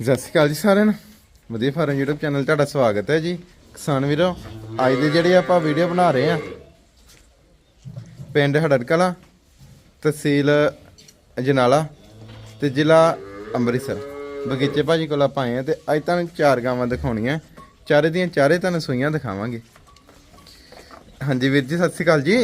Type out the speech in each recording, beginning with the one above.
ਸਤਿ ਸ਼੍ਰੀ ਅਕਾਲ ਜੀ ਸਾਰਿਆਂ ਨੂੰ। ਵਧੀਆ ਫਾਰਮ YouTube ਚੈਨਲ ਤੁਹਾਡਾ ਸਵਾਗਤ ਹੈ ਜੀ। ਕਿਸਾਨ ਵੀਰੋ, ਅੱਜ ਦੇ ਜਿਹੜੇ ਆਪਾਂ ਵੀਡੀਓ ਬਣਾ ਰਹੇ ਆ ਪਿੰਡ ਹੜੜਕਲਾਂ, ਤਹਿਸੀਲ ਅਜਨਾਲਾ ਤੇ ਜ਼ਿਲ੍ਹਾ ਅੰਮ੍ਰਿਤਸਰ। ਬਗੀਚੇ ਭਾਜੀ ਕੋਲ ਆਪਾਂ ਆਏ ਆ ਤੇ ਅੱਜ ਤੁਹਾਨੂੰ ਚਾਰ ਗਾਵਾਂ ਦਿਖਾਉਣੀਆਂ। ਚਾਰੇ ਦੀਆਂ ਚਾਰੇ ਤੁਹਾਨੂੰ ਸੂਈਆਂ ਦਿਖਾਵਾਂਗੇ। ਹਾਂਜੀ ਵੀਰ ਜੀ ਸਤਿ ਸ਼੍ਰੀ ਅਕਾਲ ਜੀ।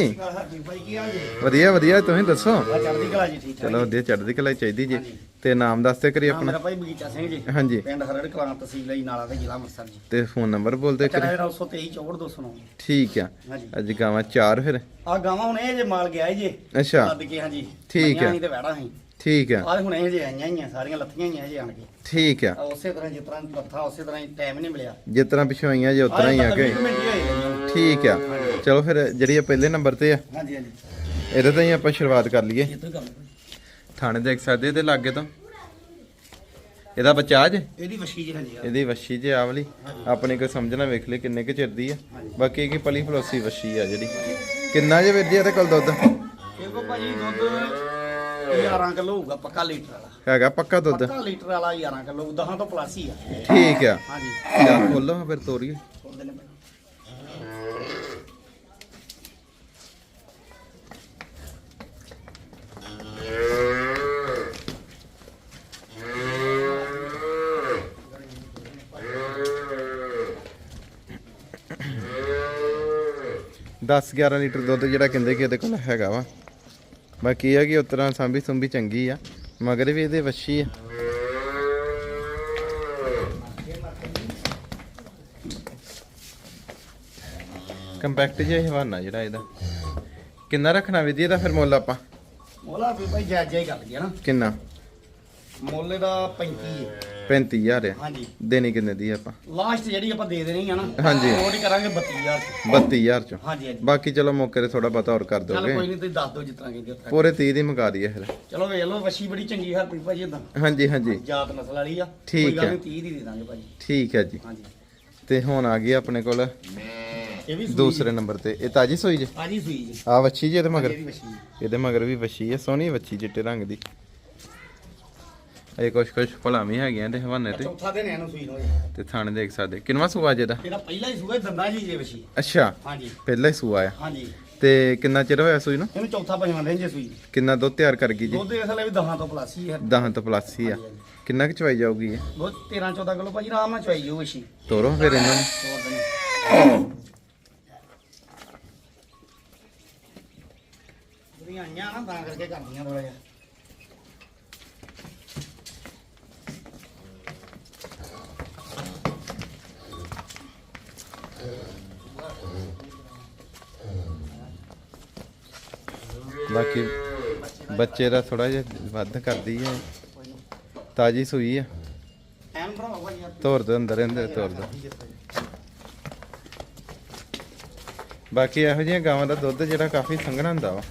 ਵਧੀਆ ਵਧੀਆ ਤੁਸੀਂ ਦੱਸੋ? ਆ ਚੜ੍ਹਦੀ ਕਲਾ ਜੀ ਠੀਕ ਠਾਕ ਚਲੋ ਵਧੀਆ ਚੜ੍ਹਦੀ ਕਲਾ ਚਾਹੀਦੀ ਜੀ। ਤੇ ਨਾਮ ਦੱਸਦੇ ਕਰੀ ਹਾਂ, ਆਪਣਾ। ਮੇਰਾ ਭਾਈ ਬਗੀਚਾ ਸਿੰਘ ਜੀ ਹਾਂਜੀ। ਪਿੰਡ ਹਰੜ ਕਲਾਂ ਤਹਿਸੀਲ ਲਈ ਨਾਲਾ ਤੇ ਜ਼ਿਲ੍ਹਾ ਅੰਮ੍ਰਿਤਸਰ ਜੀ ਤੇ ਫੋਨ ਨੰਬਰ ਬੋਲਦੇ ਕਰੀ 923 209 ਠੀਕ ਆ। ਅੱਜ ਗਾਵਾਂ ਚਾਰ ਫਿਰ। ਆ ਗਾਵਾਂ ਹੁਣ ਇਹ ਜੇ ਮਾਲ ਗਿਆ ਜੇ। ਅੱਛਾ। ਲੱਦ ਕੇ ਹਾਂਜੀ। ਠੀਕ ਮਈਆਂ ਹੈ। ਸੀ ਤੇ ਵੜਾ ਸੀ ਠੀਕ ਆ। ਆ ਹੁਣ ਇਹ ਜੇ ਆਈਆਂ ਹੀ ਆ ਸਾਰੀਆਂ ਲੱਥੀਆਂ ਹੀ ਆ ਜੇ ਆਣ ਕੇ। ਠੀਕ ਆ। ਆ ਉਸੇ ਤਰ੍ਹਾਂ ਜਿਸ ਤਰ੍ਹਾਂ ਲੱਥਾ ਉਸੇ ਤਰ੍ਹਾਂ ਹੀ ਟਾਈਮ ਨਹੀਂ ਮਿਲਿਆ। ਜਿਸ ਤਰ੍ਹਾਂ ਪਿਛੋਂ ਆਈਆਂ ਜੇ ਉਤਰਾ ਹੀ ਆ ਆਹ ਹੀ ਜੀ। ਠੀਕ ਆ। ਚਲੋ ਫਿਰ ਜਿਹੜੀ ਆ ਪਹਿਲੇ ਨੰਬਰ ਤੇ ਆ ਹਾਂਜੀ ਹਾਂਜੀ। ਇਹਦੇ ਤੋਂ ਹੀ ਆਪਾਂ ਸ਼ੁਰੂਆਤ ਕਰ ਲਈਏ। ਹੀ ਗੱਲ ਥਾਣੇ ਦੇਖ ਸਕਦੇ ਇਹਦੇ ਲਾਗੇ ਤੋਂ। ਇਹਦਾ ਬੱਚਾ ਜੇ ਇਹਦੀ ਵਸ਼ੀ ਜੀ ਹਾਂਜੀ। ਇਹਦੀ ਵੱਛੀ ਜੇ ਆ ਵਾਲੀ। ਆਪਣੇ ਕੋ ਸਮਝਣਾ ਵੇਖ ਲੈ ਕਿੰਨੇ ਕੁ ਚਿਰ ਦੀ ਆ। ਬਾਕੀ ਕੀ ਪਲੀ ਫਲੋਸੀ ਵੱਛੀ ਆ ਜਿਹੜੀ। ਕਿੰਨਾ ਜੇ ਵੀਰ ਜੀ ਇਹਦੇ ਕੋਲ ਦੁੱਧ ਕੋ ਭਾਜੀ ਦੁੱਧ 11 ਕਿਲੋ ਹੋਊਗਾ ਪੱਕਾ ਲੀਟਰ ਵਾਲਾ। ਹੈਗਾ ਪੱਕਾ ਦੁੱਧ? ਪੱਕਾ ਲੀਟਰ ਵਾਲਾ 11 ਕਿਲੋ 10 ਤੋਂ ਪਲੱਸ ਹੀ ਆ। ਠੀਕ ਆ। ਹਾਂਜੀ। ਚੱਲ ਖੋਲੋ ਫਿਰ ਤੋਰੀਏ। ਦਸ 11 ਲੀਟਰ ਦੁੱਧ ਜਿਹੜਾ ਕਹਿੰਦੇ ਕਿ ਇਹਦੇ ਕੋਲ ਹੈਗਾ ਵਾ। ਬਾਕੀ ਇਹ ਆ ਕਿ ਉਤਰਾ ਸਾਂਭੀ ਸੁੰਭੀ ਚੰਗੀ ਆ ਮਗਰ ਵੀ ਇਹਦੇ ਵੱਛੀ ਆ। ਕੰਪੈਕਟ ਜਿਹਾ ਹੀ ਹਵਾਨਾ ਜਿਹੜਾ ਇਹਦਾ। ਕਿੰਨਾ ਰੱਖਣਾ ਵਿਧੀ ਇਹਦਾ ਫਿਰ ਮੁੱਲ ਆਪਾਂ? ਮੋਲਾ ਵੀ ਭਾਈ ਜਾਇਜ਼ ਹੀ ਕਰ ਗਿਆ ਨਾ। ਕਿੰਨਾ? ਮੁੱਲ ਦਾ 35 ਹੈ 35000 ਆ ਹਾਂਜੀ। ਦੇਣੀ ਕਿੰਨੇ ਦੀ ਆਪਾਂ? ਲਾਸਟ ਜਿਹੜੀ ਆਪਾਂ ਦੇ ਦੇਣੀ ਆ ਨਾ ਹਾਂਜੀ। ਉਹ ਨਹੀਂ ਕਰਾਂਗੇ 32000 ਚ। 32000 ਚ। ਹਾਂਜੀ ਹਾਂਜੀ। ਬਾਕੀ ਚਲੋ ਮੌਕੇ ਤੇ ਥੋੜਾ ਬਹੁਤਾ ਹੋਰ ਕਰ ਚੱਲ ਦੋਗੇ ਕੋਈ ਨਹੀਂ ਤੁਸੀਂ ਦੱਸ ਦਿਓ ਤਰ੍ਹਾਂ ਕਹਿੰਦੇ ਹੋ ਪੂਰੇ 30 ਦੀ ਮੰਗਾ ਦਈਏ ਫਿਰ। ਚਲੋ ਵੇਖ ਲਓ ਵਸ਼ੀ ਬੜੀ ਚੰਗੀ ਹਰਪ੍ਰੀਤ ਭਾਜੀ ਇਦਾਂ ਹਾਂਜੀ ਹਾਂਜੀ। ਜਾਤ ਨਸਲ ਵਾਲੀ ਆ। ਠੀਕ ਕੋਈ ਗੱਲ ਹੈ। ਨਹੀਂ 30 ਦੀ ਦੇ ਦਾਂਗੇ ਭਾਜੀ। ਠੀਕ ਹੈ ਜੀ। ਹਾਂਜੀ। ਤੇ ਹੁਣ ਆ ਗਈ ਆਪਣੇ ਕੋਲ ਇਹ ਵੀ ਸੂਈ ਦੂਸਰੇ ਨੰਬਰ ਤੇ। ਇਹ ਤਾਜੀ ਸੋਈ ਜੇ? ਆ ਜੀ ਸੂਈ ਜੀ। ਆ ਵੱਛੀ ਜੇ ਇਹਦੇ ਮਗਰ? ਇਹਦੀ ਵਸ਼ੀ ਇਹਦੇ ਮਗਰ ਵੀ ਵੱਛੀ ਹੈ ਸੋਹਣੀ ਵੱਛੀ ਚਿੱਟੇ ਰੰਗ ਦੀ। ਇਹ ਕੁਛ ਕੁਛ ਭਲਾ ਵੀ ਹੈਗੀਆਂ ਤੇ ਹਵਾਨੇ ਤੇ। ਚੌਥਾ ਦਿਨ ਇਹਨੂੰ ਸੂਈ ਨੂੰ ਤੇ ਥਾਣੇ ਦੇਖ ਸਕਦੇ। ਕਿੰਨਵਾ ਸੂਆ ਜਿਹਦਾ ਇਹਦਾ? ਪਹਿਲਾ ਹੀ ਸੂਆ ਦੰਦਾ ਜੀ ਜੇ ਵਸ਼ੀ। ਅੱਛਾ। ਹਾਂਜੀ। ਪਹਿਲਾ ਹੀ ਸੂਆ ਆ। ਹਾਂਜੀ। ਤੇ ਕਿੰਨਾ ਚਿਰ ਹੋਇਆ ਸੂਈ ਨੂੰ? ਇਹਨੂੰ ਚੌਥਾ ਪੰਜਵਾਂ ਦਿਨ ਜੇ ਸੂਈ। ਕਿੰਨਾ ਦੁੱਧ ਤਿਆਰ ਕਰ ਗਈ ਜੀ? ਦੁੱਧ ਇਸ ਵੇਲੇ ਵੀ 10 ਤੋਂ ਪਲੱਸ ਹੀ ਹੈ 10 ਤੋਂ ਪਲੱਸ ਹੀ ਆ। ਕਿੰਨਾ ਕੁ ਚਵਾਈ ਜਾਊਗੀ ਇਹ? ਦੁੱਧ 13 14 ਕਿਲੋ ਭਾਜੀ ਆਰਾਮ ਨਾਲ ਚਵਾਈ ਜਾਊ ਵਸ਼ੀ। ਤੋਰੋ ਫਿਰ ਇਹਨਾਂ ਨੂੰ। ਤੋਰ ਦੇਣੀ। ਜਿਹੜੀਆਂ ਆਈਆਂ ਨਾ ਤਾਂ ਕਰਕੇ ਕਰਦੀਆਂ ਥੋੜਾ ਜਿਹਾ। ਬਾਕੀ ਬੱਚੇ ਦਾ ਥੋੜਾ ਜਿਹਾ ਵੱਧ ਕਰਦੀ ਹੈ। ਤਾਜੀ ਸੂਈ ਆ। ਐਨ ਭਰਾਵਾ ਭਾਜੀ ਯਾਰ ਤੋਰ ਦੋ ਅੰਦਰ ਅੰਦਰ ਤੋਰ ਦੋ। ਬਾਕੀ ਇਹੋ ਜਿਹੀਆਂ ਗਾਵਾਂ ਦਾ ਦੁੱਧ ਜਿਹੜਾ ਕਾਫੀ ਸੰਘਣਾ ਹੁੰਦਾ ਵਾ।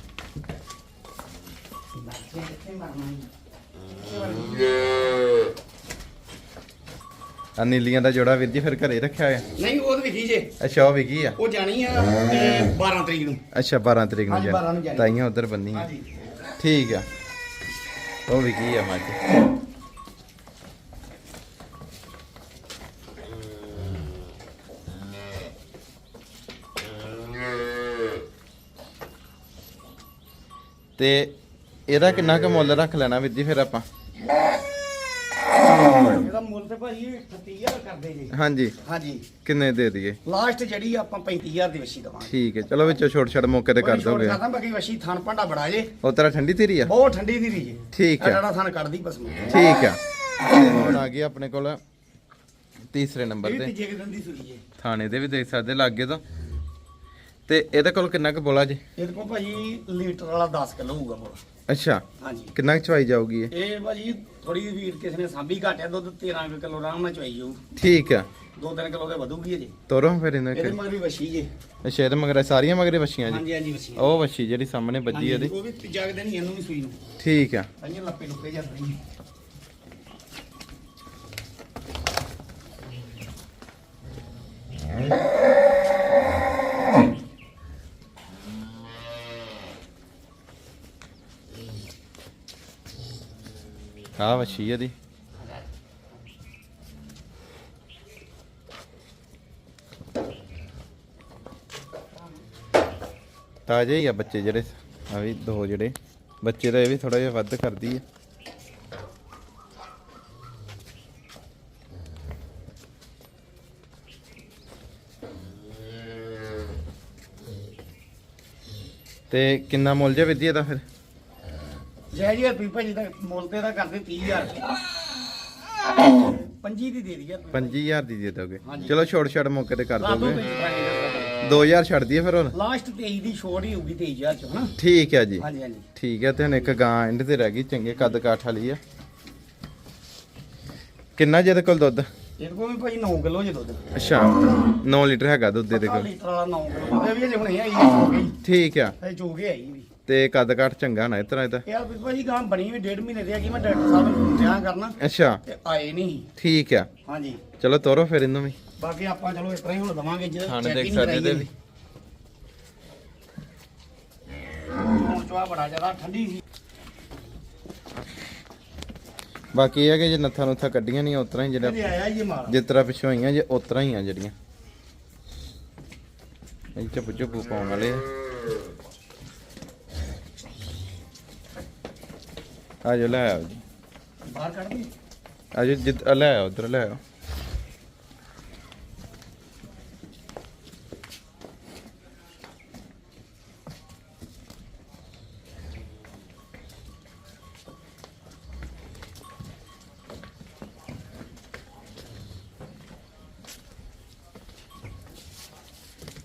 ਆ ਨੀਲੀਆਂ ਦਾ ਜੋੜਾ ਵੀਰ ਜੀ ਫਿਰ ਘਰੇ ਰੱਖਿਆ ਹੋਇਆ? ਨਹੀਂ ਉਹ ਤਾਂ ਵਿਖੀ ਜੇ। ਅੱਛਾ ਉਹ ਵਿਕੀ ਆ? ਉਹ ਜਾਣੀ ਆ ਤੇ 12 ਤਰੀਕ ਨੂੰ। ਅੱਛਾ 12 ਤਰੀਕ ਨੂੰ ਹਾਂਜੀ, 12 ਨੂੰ ਜਾਣੀ। ਤਾਈਆਂ ਉਧਰ ਬੰਨੀ ਆ ਹਾਂਜੀ। ਠੀਕ ਆ। ਉਹ ਵਿਕੀ ਆ ਮੱਝ ਤੇ ਇਹਦਾ ਕਿੰਨਾ ਕੁ ਮੁੱਲ ਰੱਖ ਲੈਣਾ ਵੀਰ ਜੀ ਫਿਰ ਆਪਾਂ? ਮੁੱਲ ਤੇ ਭਾਜੀ 38000 ਕਰਦੇ ਜੀ। ਹਾਂਜੀ। ਹਾਂਜੀ। ਕਿੰਨੇ ਦੇ ਦਈਏ? ਲਾਸਟ ਜਿਹੜੀ ਆਪਾਂ 35000 ਦੀ ਵਸ਼ੀ ਦਵਾਂਗੇ। ਠੀਕ ਹੈ ਚਲੋ ਵਿੱਚੋਂ ਛੋਟ ਛੜ ਮੌਕੇ ਤੇ ਕਰ ਦੋਗੇ। ਕਰਦਾ ਬਾਕੀ ਵਸ਼ੀ ਥਣ ਭਾਂਡਾ ਬੜਾ ਜੇ। ਉਹ ਤੇਰਾ ਠੰਡੀ ਤੇਰੀ ਆ? ਬਹੁਤ ਠੰਡੀ ਦੀ ਜੇ। ਠੀਕ ਹੈ। ਜਿਹੜਾ ਥਣ ਕੱਢਦੀ ਪਸਮਾ ਠੀਕ ਆ ਹੁਣ ਆ ਗਈ ਆਪਣੇ ਕੋਲ ਤੀਸਰੇ ਨੰਬਰ ਤੇ। ਤੀਜੇ ਦਿਨ ਦੀ ਥਾਣੇ ਦੇ ਵੀ ਦੇਖ ਸਕਦੇ ਲਾਗੇ ਤੋਂ। ਤੇ ਇਹਦੇ ਕੋਲ ਕਿੰਨਾ ਕੁ ਬੋਲਾ ਜੀ? ਇਹਦੇ ਕੋਲ ਭਾਜੀ ਲੀਟਰ ਵਾਲਾ 10 ਕਿਲੋ ਹੋਊਗਾ ਮੁੱਲ ਅੱਛਾ। ਹਾਂਜੀ। ਕਿੰਨਾ ਕੁ ਚਵਾਈ ਜਾਊਗੀ ਇਹ? ਇਹ ਭਾਜੀ ਥੋੜੀ ਵੀਰ ਕਿਸੇ ਨੇ ਸਾਂਭੀ ਘਾਟਿਆ ਦੁੱਧ 13 ਕੁ ਕਿਲੋ ਆਰਾਮ ਨਾਲ ਚਵਾਈ ਜਾਊ। ਠੀਕ ਆ। 2-3 ਕਿਲੋ ਦੇ ਵਧੂਗੀ ਅਜੇ ਤੋਰੋ ਫਿਰ ਇਹਨਾਂ ਇਹਦੇ ਕੇ ਮਗਰ ਵੀ ਵਸ਼ੀ ਜੇ। ਅੱਛਾ ਇਹਦੇ ਮਗਰ ਸਾਰੀਆਂ ਮਗਰੇ ਵੱਛੀਆਂ ਜੀ? ਹਾਂਜੀ ਹਾਂਜੀ ਵਸ਼ੀ ਉਹ ਵੱਛੀ ਜਿਹੜੀ ਸਾਹਮਣੇ ਵੱਜੀ ਹਾਂਜੀ, ਇਹਦੇ ਉਹ ਵੀ ਤੀਜਾ ਕੁ ਦਿਨ ਹੀ ਇਹਨੂੰ ਵੀ ਸੂਈ ਨੂੰ। ਠੀਕ ਆ। ਅਈਆਂ ਲੱਪੇ ਲੁੱਪੇ ਜਾਂਦੇ ਆਹ ਮੱਛੀ ਆ ਦੀ ਤਾਜ਼ੇ ਹੀ ਆ ਬੱਚੇ ਜਿਹੜੇ, ਆ ਵੀ ਦੋ ਜਿਹੜੇ। ਬੱਚੇ ਦਾ ਇਹ ਵੀ ਥੋੜਾ ਜਿਹਾ ਵੱਧ ਕਰਦੀ ਆ। ਤੇ ਕਿੰਨਾ ਮੁੱਲ ਜੇ ਵਿੱਦੀ ਇਹਦਾ ਫਿਰ? ਜੈ ਜੀ ਰੁਪਏ ਭਾਜੀ ਦਾ ਮੁੱਲ ਤੇ ਦਾ ਕਰਦੇ 30000 ਪੰਜੀ ਦੀ ਦੇ ਦਈਏ 25000 ਦੀ ਦੇ ਦੋਗੇ। ਹਾਂਜੀ। ਚਲੋ ਛੋੜ ਛੜ ਮੌਕੇ ਤੇ ਕਰ ਦੋ ਦੋਗੇ। ਪੈਸੇ 2000 ਛੱਡ ਦਈਏ ਫਿਰ ਹੁਣ? ਲਾਸਟ 23 ਦੀ ਛੋੜ ਹੀ ਹੋਊਗੀ 23000 ਚ ਹਨਾ? ਠੀਕ ਹੈ ਜੀ। ਹਾਂਜੀ ਹਾਂਜੀ। ਠੀਕ ਹੈ ਤੇ ਹੁਣ ਇੱਕ ਗਾਂ ਐਂਡ ਤੇ ਰਹਿ ਗਈ ਚੰਗੇ ਕੱਦ ਕਾਠ ਵਾਲੀ ਆ। ਕਿੰਨਾ ਜਿਹਦੇ ਕੋਲ ਦੁੱਧ? ਇਹਦੇ ਕੋਲ ਵੀ ਭਾਜੀ 9 ਕਿਲੋ ਜੇ ਦੁੱਧ। ਅੱਛਾ 9 ਲੀਟਰ ਹੈਗਾ ਦੁੱਧ ਪੱਕਾ ਕੋਲ। ਲੀਟਰ ਵਾਲਾ 9 ਕਿਲੋ। ਇਹ ਵੀ ਹੁਣੇ ਆਈ ਹੋ ਗਈ ਠੀਕ ਆ। ਇਹ ਚੋ ਕੇ ਆਈ ਵੀ। ਤੇ ਕੱਦ ਕਾਠ ਚੰਗਾ ਨਾ ਇਸ ਤਰ੍ਹਾਂ ਇਹਦਾ। ਯਾਰ ਭਾਜੀ ਗਾਂ ਬਣੀ ਵੀ ਡੇਢ ਮਹੀਨੇ ਦੀ ਹੈਗੀ ਮੈਂ ਡਾਕਟਰ ਸਾਹਿਬ ਨੂੰ ਵਿਆਹ ਕਰਨਾ। ਅੱਛਾ। ਤੇ ਆਏ ਨਹੀਂ। ਠੀਕ ਆ। ਹਾਂਜੀ। ਚਲੋ ਤੋਰੋ ਫਿਰ ਇਹਨੂੰ ਵੀ। ਬਾਕੀ ਆਪਾਂ ਚਲੋ ਇਸ ਤਰ੍ਹਾਂ ਹੀ ਹੁਣ ਦਵਾਂਗੇ ਜੇ check ਦੇਖ ਸਕਦੇ ਦੇ ਕਰਾਈ ਵੀ ਹੁਣ ਚਵਾ ਬੜਾ ਜ਼ਿਆਦਾ ਠੰਡੀ ਸੀ। ਬਾਕੀ ਇਹ ਹੈ ਕਿ ਜੇ ਨੱਥਾ ਨੁੱਥਾ ਕੱਢੀਆਂ ਨਹੀਂ ਉਤਰਾ ਹੀ ਇਹਦੇ ਜਿਹੜਾ ਆਇਆ ਇਹ ਮਾਲ। ਜਿਸ ਤਰ੍ਹਾਂ ਪਿੱਛੋਂ ਆਈਆਂ ਜੇ ਉਤਰਾ ਹੀ ਆ ਜਿਹੜੀਆਂ। ਇਹ ਚੁੱਪ ਚੁੱਪ ਪਾਉਣ ਵਾਲੇ ਆ। ਆ ਜੋ ਲੈ ਆਓ ਜੀ। ਬਾਹਰ ਕੱਢ ਦੇ ਆ ਜੋ ਜਿੱਦ ਆ ਲੈ ਆਓ ਉਧਰ ਲੈ ਆਓ।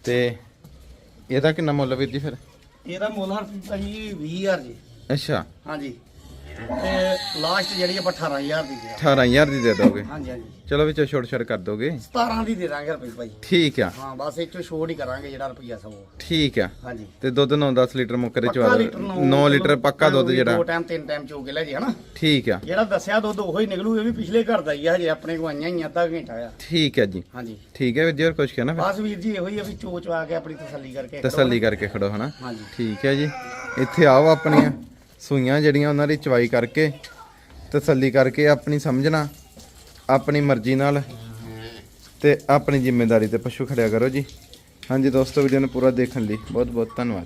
ਤੇ ਇਹਦਾ ਕਿੰਨਾ ਮੁੱਲ ਵੀਰ ਜੀ ਫਿਰ? ਇਹਦਾ ਮੁੱਲ ਹਰ ਭਾਜੀ 20000 ਜੀ। ਅੱਛਾ। ਹਾਂਜੀ। ਤੇ ਲਾਸਟ ਜਿਹੜੀ ਆਪਾਂ 18000 ਦੀ ਦੇ 18000 ਦੀ ਦੇ ਦੋਗੇ? ਹਾਂਜੀ ਹਾਂਜੀ। ਚਲੋ ਵਿੱਚੋਂ ਛੋਟ ਛੋਟ ਕਰ ਦੋਗੇ? 17 ਦੀ ਦੇ ਦਾਂਗੇ ਰੁਪਏ ਭਾਜੀ ਠੀਕ ਆ। ਹਾਂ ਬਸ ਚੋਂ ਛੋੜ ਹੀ ਕਰਾਂਗੇ ਜਿਹੜਾ ਰੁਪਈਆ ਸਭ ਠੀਕ ਆ। ਹਾਂਜੀ। ਤੇ ਦੁੱਧ 9-10 ਲੀਟਰ ਮੁੱਕ ਦੇ ਪੱਕਾ ਚਵਾ ਲੀਟਰ 9 ਲੀਟਰ ਪੱਕਾ ਦੁੱਧ ਜਿਹੜਾ। ਦੋ ਟਾਈਮ ਤਿੰਨ ਟਾਈਮ ਚੋ ਕੇ ਲੈ ਜੇ ਹਨਾ? ਠੀਕ ਆ। ਜਿਹੜਾ ਦੱਸਿਆ ਦੁੱਧ ਉਹੀ ਨਿਕਲੂ ਇਹ ਵੀ ਪਿਛਲੇ ਘਰ ਦਾ ਹੀ ਆ ਹਜੇ ਆਪਣੇ ਕੋ ਆਈਆਂ ਹੀ ਆ, ਅੱਧਾ ਘੰਟਾ ਆ। ਠੀਕ ਹੈ ਜੀ। ਹਾਂਜੀ। ਠੀਕ ਹੈ ਵੀਰ ਜੀ ਹੋਰ ਕੁਝ ਕਹਿਣਾ ਬਸ ਵੀਰ ਜੀ ਇਹੋ ਹੀ ਆ ਵੀ ਚੋ ਚਵਾ ਕੇ ਆਪਣੀ ਤਸੱਲੀ ਕਰਕੇ ਤਸੱਲੀ ਕਰਕੇ ਖੜੋ ਹਨਾ? ਹਾਂਜੀ। ਠੀਕ ਹੈ ਜੀ। ਇੱਥੇ ਆਓ ਆਪਣੀਆਂ। ਸੂਈਆਂ ਜਿਹੜੀਆਂ ਉਹਨਾਂ ਦੀ ਚਵਾਈ ਕਰਕੇ ਤਸੱਲੀ ਕਰਕੇ ਆਪਣੀ ਸਮਝਣਾ, ਆਪਣੀ ਮਰਜ਼ੀ ਨਾਲ ਤੇ ਆਪਣੀ ਜ਼ਿੰਮੇਵਾਰੀ ਤੇ ਪਸ਼ੂ ਖੜਿਆ ਕਰੋ ਜੀ। ਹਾਂਜੀ ਦੋਸਤੋ ਵੀਡੀਓ ਨੂੰ ਪੂਰਾ ਦੇਖਣ ਲਈ ਬਹੁਤ ਬਹੁਤ ਧੰਨਵਾਦ